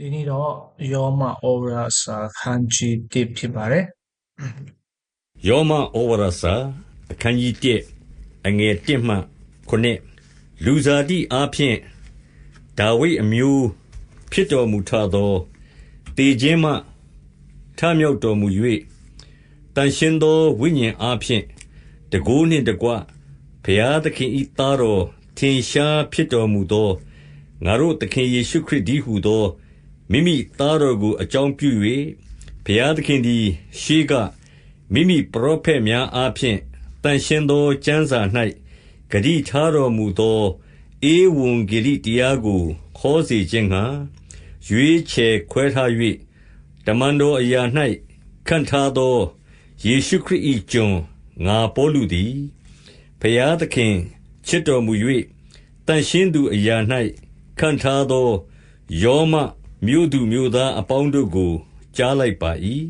ဒီနေ့တော့ယောမဩဝါဒစာခန်းကြီး1ဖြစ်ပါတယ်ယောမဩဝါဒစာအခန်းကြီး1အငယ်1မှ9လူစားတိအားဖြင့်ဒါဝိဒ်အမျိုးဖြစ်တော်မူထသောတေခြင်းမှထမြောက်တော်မူ၍တန်ရှင်သောဝိညာဉ်အားဖြင့်တကိုးနှင့်တကွဘုရားသခင်ဤသားတော်ထင်ရှားဖြစ်တော်မူသောငါတို့သခင်ယေရှုခရစ်သည်ဟူသော မိမိသားတော်ကို အကြောင်းပြု၍ဘုရားသခင်သည် ရှေးကမိမိပရောဖက်များအားဖြင့်တန်ရှင်းသော ကျမ်းစာ၌ဂတိထားတော်မူသော ဧဝံဂေလိတရားကိုခေါ်စေခြင်းငှာရွေးချယ်ခွဲထား၍တမန်တော်အရာ၌ခံထားသော ယေရှုခရစ်၏ကျွန်ငါပေါလုသည် ဘုရားသခင်ချစ်တော်မူ၍တန်ရှင်းသူအရာ၌ခံထားသောယောမ မြို့သူမြို့သားအပေါင်းတို့ကို ကြားလိုက်ပါ၏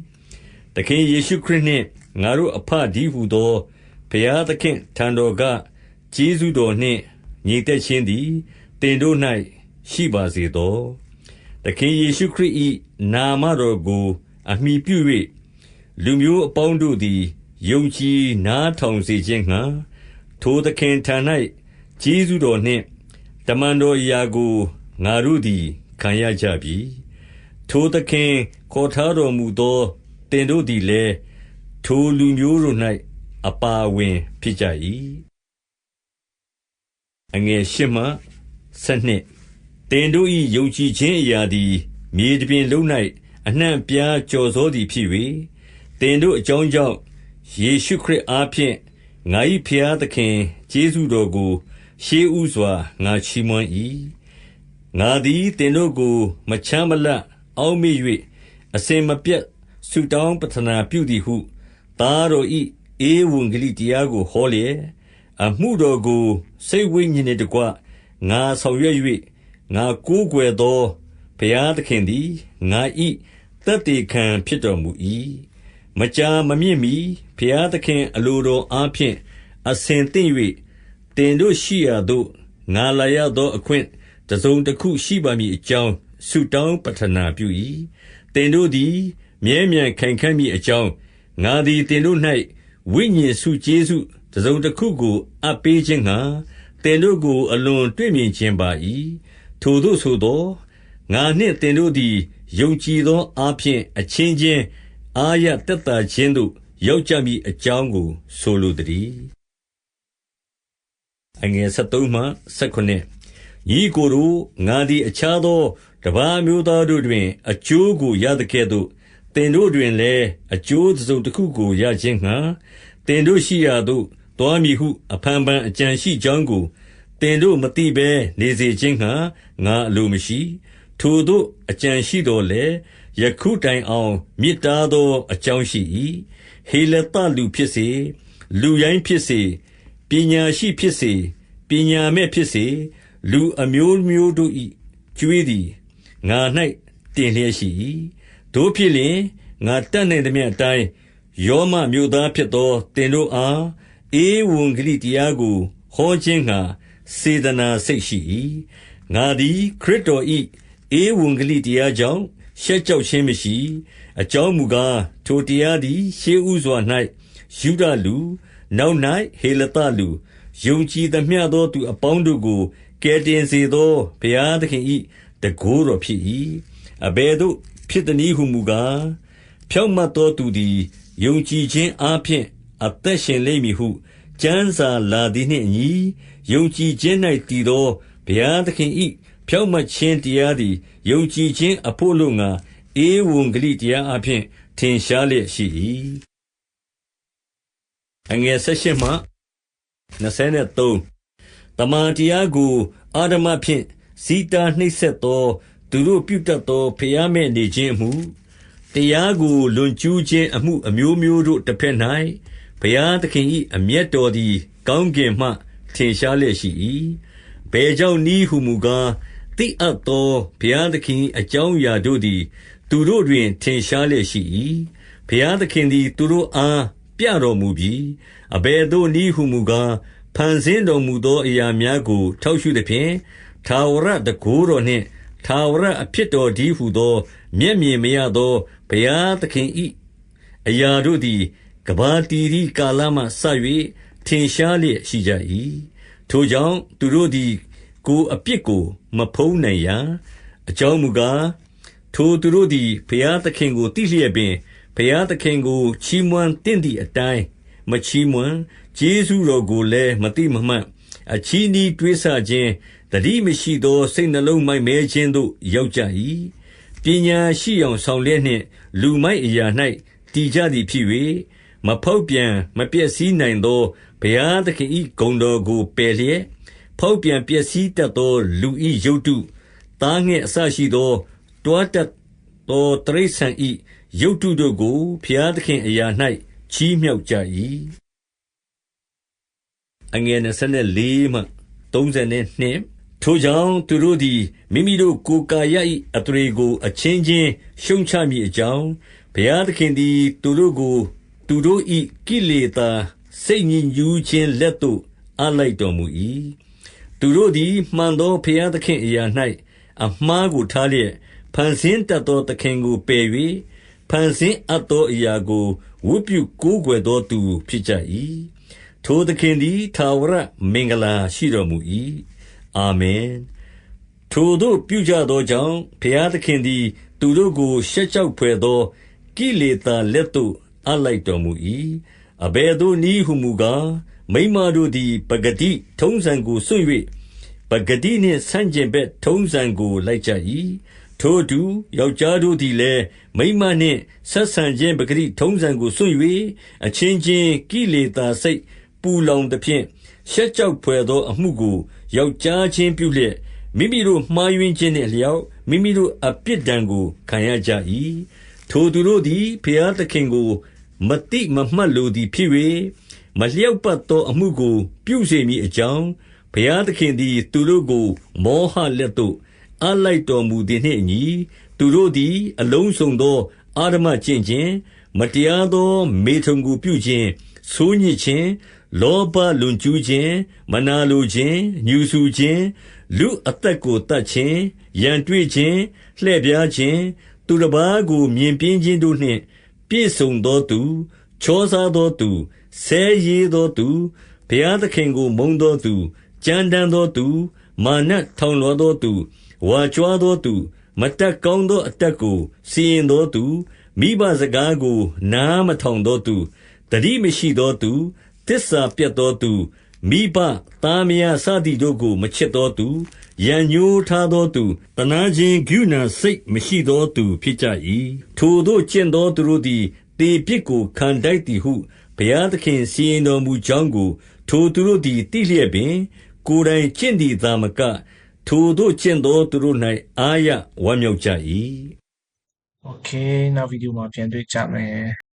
သခင်ယေရှုခရစ်နှင့် ငါတို့အဖဒီဟုသော ဘုရားသခင်ထံတော်က ကျေးဇူးတော်နှင့်ညီသက်ခြင်းသည်တင်တို့၌ရှိပါစေသော သခင်ယေရှုခရစ်၏နာမတော်ကို အမိပြု၍လူမျိုးအပေါင်းတို့သည် ယုံကြည်နားထောင်စေခြင်းငှာထိုသခင်ထံ၌ကျေးဇူးတော်နှင့် တမန်တော်အရာကို ငါတို့သည် ခံရကြပြီ ထိုသခင်ခေါ်ထားတော်မူသောတင်တို့သည်လည်း ထိုလူမျိုးတို့၌အပါဝင်ဖြစ်ကြ၏အငယ်ရှမှဆက်နှစ်တင်တို့၏ယုံကြည်ခြင်းအရာသည် မြေတပြင်လုံး၌အနှံ့ပြားကြော်သောသည်ဖြစ်၍တင်တို့အကြောင်း ကြောင့် ယေရှုခရစ်အားဖြင့် ငါ၏ဖျားသခင် ကျေးဇူးတော်ကို ရှေးဥစွာ ငါချီးမွမ်း၏ ငါသည်တင်တို့ကို မချမ်းမလပ်အောက်မေ့၍အစဉ်မပြတ် ဆုတောင်းပတနာပြုသည်ဟု သားတော်၏ဧဝံဂေလိတရားကို ဟောလျက် အမှုတော်ကို စိတ်ဝိညာဉ်နှင့်တကွ ငါဆောင်ရွက်၍ငါကိုးကွယ်သော ဘုရားသခင်သည် ငါ၏တတ်တေခံဖြစ်တော်မူ၏မကြာမမြင့်မီဘုရားသခင်အလိုတော်အားဖြင့်အစဉ်သင့်၍တင်တို့ရှိရာသို့ ငါလာရသောအခွင့် တစုံတခုရှိပါမည်အကြောင်း ဆုတောင်းပဌနာပြု၏။သင်တို့သည် မြဲမြံခိုင်ခံ့မည်အကြောင်း၊ငါသည် သင်တို့၌ဝိညာဉ်ဆုကျေးဇူးတစုံတခုကို အပ်ပေးခြင်းငှါ သင်တို့ကို အလွန်တွေ့မြင်ချင်ပါ၏။ထိုသို့ဆိုသော်၊ငါနှင့်သင်တို့သည် ယုံကြည်သောအားဖြင့် အချင်းချင်း အားရသက်သာခြင်းသို့ ရောက်ကြမည်အကြောင်းကို ဆိုလိုသတည်း။13 ။ညီအစ်ကိုတို့၊ငါသည် အခြားသော တပါးအမျိုးသားတို့တွင် အကျိုးကိုရသကဲ့သို့ သင်တို့တွင်လည်း အကျိုးတစုံတခုကို ရခြင်းငှါ သင်တို့ရှိရာသို့ သွားမည်ဟု အဖန်ဖန် အကြံရှိကြောင်းကို သင်တို့မသိဘဲ နေစေခြင်းငှါ ငါအလိုမရှိ။ထိုသို့ အကြံရှိသော်လည်း၊ယခုတိုင်အောင် မြစ်တားသော အကြောင်းရှိ၏။ဟေလသလူဖြစ်စေ၊လူရိုင်းဖြစ်စေ၊ပညာရှိဖြစ်စေ၊ပညာမဲ့ဖြစ်စေ လူအမျိုးမျိုးတို့၏ကျွေးသည် ငါ၌တင်လျက်ရှိ၏တို့ဖြစ်လျင် ငါတတ်နိုင်သမျှအတိုင်းယောမမြို့သားဖြစ်သောတင်တို့အား ဧဝံဂေလိတရားကို ဟောခြင်းငှာစေတနာစိတ်ရှိ၏ငါသည် ခရစ်တော်၏ဧဝံဂေလိတရားကြောင့် ရှက်ကြောက်ခြင်းမရှိ အကြောင်းမူကား ထိုတရားသည် ရှေးဥစွာ၌ယူဒလူ နောက်၌ဟေလသလူ ယုံကြည်သမျှသောသူအပေါင်းတို့ကို ကယ်တင်စေသော ဘုရားသခင်၏တန်ခိုးတော်ဖြစ်၏အဘယ်သို့ဖြစ်သည်နည်းဟုမူကား ဖြောင့်မတ်သောသူသည် ယုံကြည်ခြင်းအားဖြင့် အသက်ရှင်လိမ့်မည်ဟု ကျမ်းစာလာသည်နှင့်အညီ ယုံကြည်ခြင်း၌တည်သော ဘုရားသခင်၏ဖြောင့်မတ်ခြင်းတရားသည် ယုံကြည်ခြင်းအဖို့လုံငါဧဝံဂေလိတရားအဖျင်ထင်ရှားလျက်ရှိ၏အ ငယ်၁၈မှ23တမန်တရားကိုအာဓမဖြင့်စီတာနှိပ်စက်သော သူတို့ပြုတတ်သောဖျားမဲ့နေခြင်းအမှု တရားကို လွန်ကျူးခြင်းအမှု အမျိုးမျိုးတို့တစ်ဖက်၌ဘုရားသခင်၏အမျက်တော်သည် ကောင်းကင်မှ ထင်ရှားလျက်ရှိ၏ဘယ်ကြောင့်နည်းဟုမူကား သိအပ်သော ဘုရားသခင် အကြောင်းအရာတို့သည် သူတို့တွင် ထင်ရှားလျက်ရှိ၏ဘုရားသခင်သည် သူတို့အား ပြတော်မူပြီးအဘယ်သို့နည်းဟုမူကား ဖန်ဆင်းတော်မူသော အရာများကို ထောက်ရှုသဖြင့် ထာဝရတကူတော်နှင့် ထာဝရအဖြစ်တော်တည်းဟူသော မျက်မြင်မရသော ဘုရားသခင်၏အရာတို့သည် ကမ္ဘာတည်သည်ကာလမှစ၍ထင်ရှားလျက်ရှိကြ၏။ထိုကြောင့် သူတို့သည် ကိုယ်အပြစ်ကို မဖုံးနိုင်ရာ။အကြောင်းမူကား၊ထိုသူတို့သည် ဘုရားသခင်ကို သိလျက်ပင်၊ ဘုရားသခင်ကို ချီးမွမ်းသင့်သည်အတိုင်း မချီးမွမ်း၊ကျေးဇူးတော်ကိုလည်း မသိမမှတ်၊အချည်းနှီးတွေးဆခြင်း၊သတိမရှိသော စိတ်နှလုံးမိုက်မဲခြင်းသို့ ရောက်ကြ၏။ပညာရှိယောင်ဆောင်လျက်နှင့် လူမိုက်အရာ၌တည်ကြသည်ဖြစ်၍၊မဖောက်ပြန်မပျက်စီးနိုင်သော ဘုရားသခင်၏ဂုဏ်တော်ကို ပယ်လျက်၊ဖောက်ပြန်ပျက်စီးတတ်သော လူ၏ရုပ်တု၊သားငှက်အစရှိသော တွားတတ်သော တိရစ္ဆာန်၏ ရုပ်တုတို့ကို ဘုရားသခင့်အရာ၌ချီးမြှောက်ကြ၏။ထိုကြောင့်သူတို့သည် မိမိတို့ကိုယ်ကာယ၏အသရေကို အချင်းချင်းရှုတ်ချမည်အကြောင်း၊ဘုရားသခင်သည် သူတို့ကို သူတို့၏ကိလေသာစိတ်ညစ်ညူးခြင်းလက်သို့ အပ်လိုက်တော်မူ၏။သူတို့သည် မှန်သောဘုရားသခင့်အရာ၌အမှားကိုထားလျက်၊ဖန်ဆင်းတတ်သောသခင်ကို ပယ်၍၊ ဖန်ဆင်းအပ်သောအရာကို ဝတ်ပြုကိုးကွယ်သောသူဖြစ်ကြ၏။ထိုသခင်သည် ထာဝရမင်္ဂလာရှိတော်မူ၏။အာမင်။ထိုသို့ပြုကြသောကြောင့်၊ဘုရားသခင်သည် သူတို့ကို ရှက်ကြောက်ဘွယ်သော ကိလေသာလက်သို့ အပ်လိုက်တော်မူ၏။အဘယ်သို့နည်းဟူမူကား၊မိန်းမတို့သည် ပကတိထုံးစံကိုစွန့်၍ပကတိနှင့်ဆန့်ကျင်ဘက် ထုံးစံကို လိုက်ကြ၏။ ထိုအတူ ယောက်ျားတို့သည်လည်း မိန်းမနှင့် ဆက်ဆံခြင်းပကတိထုံးစံကို စွန့်၍၊အချင်းချင်း ကိလေသာစိတ်ပူလောင်သဖြင့်၊ရှက်ကြောက်ဘွယ်သော အမှုကို ယောက်ျားချင်းပြုလျက်၊မိမိတို့မှားယွင်းခြင်းနှင့်အလျောက် မိမိတို့အပြစ်ဒဏ်ကို ခံရကြ၏။ထိုသူတို့သည် ဘုရားသခင်ကို မသိမမှတ်လိုသည်ဖြစ်၍၊မလျောက်ပတ်သောအမှုကို ပြုစေမည်အကြောင်း၊ဘုရားသခင်သည် သူတို့ကို မောဟလက်သို့ အပ်လိုက်တော်မူသည်နှင့်အညီ၊သူတို့သည် အလုံးစုံသော အဓမ္မကျင့်ခြင်း၊မတရားသော မေထုန်ကိုပြုခြင်း၊ဆိုးညစ်ခြင်း၊လောဘလွန်ကျူးခြင်း၊မနာလိုခြင်း၊ငြူစူခြင်း၊လူအသက်ကို သတ်ခြင်း၊ရန်တွေ့ခြင်း၊လှည့်ဖြားခြင်း၊သူတပါးကို မြင်ပျင်းခြင်းတို့နှင့် ပြည့်စုံသောသူ၊ချောစားသောသူ၊ဆဲရေးသောသူ၊ဘုရားသခင်ကို မုန်းသောသူ၊ကြမ်းတမ်းသောသူ၊မာနထောင်လွှားသောသူ၊ ဝါကြွားသောသူ၊မတတ်ကောင်းသောအတတ်ကို စီရင်သောသူ၊မိဘစကားကို နားမထောင်သောသူ၊သတိမရှိသောသူ၊သစ္စာပျက်သောသူ၊မိဘ၊သားမယားစသည်တို့ကို မချစ်သောသူ၊ရန်ငြိုးထားသောသူ၊သနားခြင်းကရုဏာစိတ်မရှိသောသူ ဖြစ်ကြ၏။ထိုသို့ကျင့်သောသူတို့သည် သေပြစ်ကို ခံထိုက်သည်ဟု ဘုရားသခင်စီရင်တော်မူကြောင်းကို ထိုသူတို့သည် သိလျက်ပင်၊ကိုယ်တိုင်ကျင့်သည်သာမက၊ ထိုသို့ကျင့်သောသူတို့၌အားရဝမ်းမြောက်ကြ၏။ Okay နောက်ဗီဒီယိုမှာပြန်တွေ့ကြမယ်